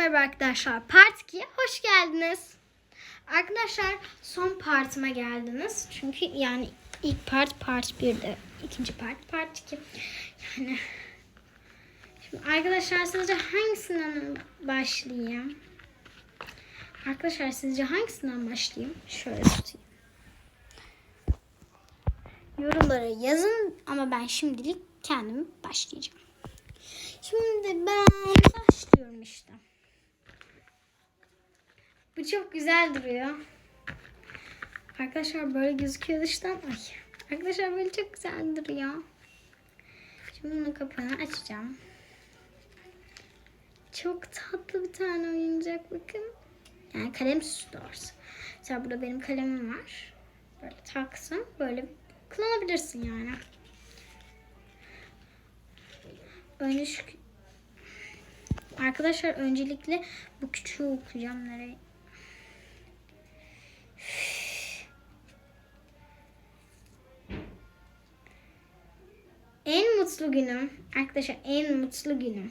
merhaba arkadaşlar. Part 2'ye hoş geldiniz. Arkadaşlar son partıma geldiniz. Çünkü yani ilk part part 1'de. ikinci part part 2. Yani Şimdi arkadaşlar sizce hangisinden başlayayım? Arkadaşlar sizce hangisinden başlayayım? Şöyle tutayım. Yorumlara yazın ama ben şimdilik kendim başlayacağım. Şimdi ben başlıyorum işte. Bu çok güzel duruyor. Arkadaşlar böyle gözüküyor dıştan. Ay. Arkadaşlar böyle çok güzel duruyor. Şimdi bunun kapağını açacağım. Çok tatlı bir tane oyuncak bakın. Yani kalem süsü doğrusu. Mesela burada benim kalemim var. Böyle taksın. Böyle kullanabilirsin yani. Önce şu... Arkadaşlar öncelikle bu küçüğü okuyacağım nereye? Mutlu günüm. Arkadaşlar en mutlu günüm.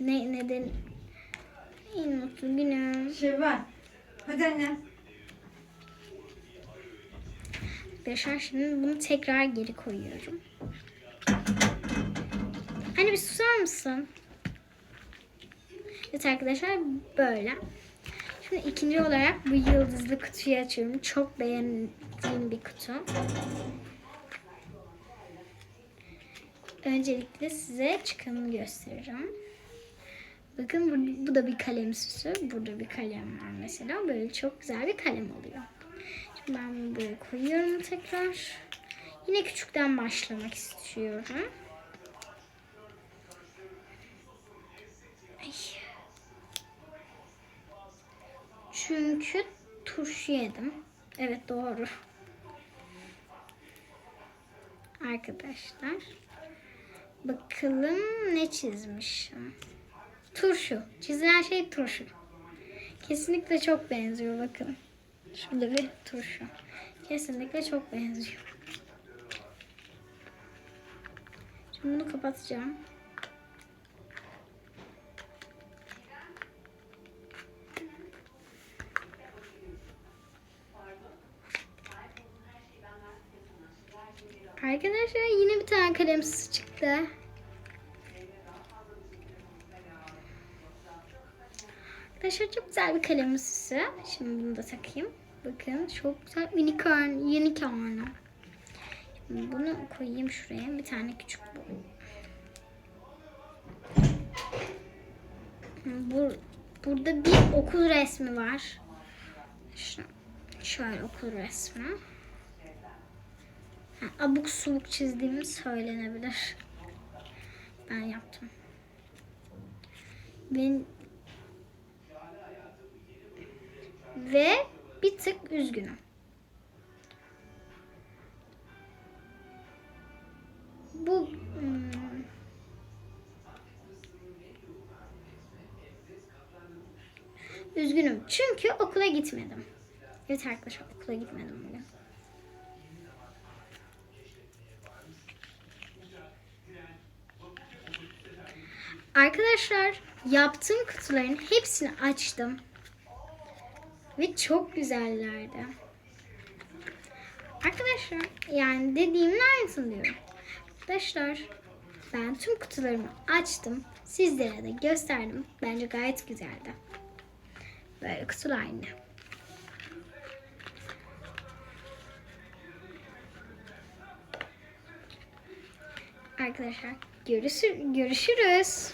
Ne neden? En mutlu günüm. Şevval. Hadi anne. Arkadaşlar şimdi bunu tekrar geri koyuyorum. Anne bir susar mısın? Evet arkadaşlar böyle. Şimdi ikinci olarak bu yıldızlı kutuyu açıyorum. Çok beğendiğim bir kutu. Öncelikle size çıkanını göstereceğim. Bakın bu, bu da bir kalem süsü. Burada bir kalem var mesela. Böyle çok güzel bir kalem oluyor. Şimdi ben bunu böyle koyuyorum tekrar. Yine küçükten başlamak istiyorum. Ay. Çünkü turşu yedim. Evet doğru. Arkadaşlar. Bakalım ne çizmişim. Turşu. Çizilen şey turşu. Kesinlikle çok benziyor bakın. Şurada bir turşu. Kesinlikle çok benziyor. Şimdi bunu kapatacağım. Arkadaşlar yine bir tane kalem süsü çıktı. Arkadaşlar çok güzel bir kalem süsü. Şimdi bunu da takayım. Bakın çok güzel unicorn, unicorn. Şimdi bunu koyayım şuraya. Bir tane küçük bu. Bu burada bir okul resmi var. Şu, şöyle okul resmi. Abuk subuk çizdiğimi söylenebilir. Ben yaptım. Ben ve bir tık üzgünüm. Bu hmm, üzgünüm çünkü okula gitmedim. Evet arkadaşlar okula gitmedim bugün. Arkadaşlar yaptığım kutuların hepsini açtım. Ve çok güzellerdi. Arkadaşlar yani dediğimin aynısını diyorum. Arkadaşlar ben tüm kutularımı açtım. Sizlere de gösterdim. Bence gayet güzeldi. Böyle kutular yine. Arkadaşlar görüşür, görüşürüz.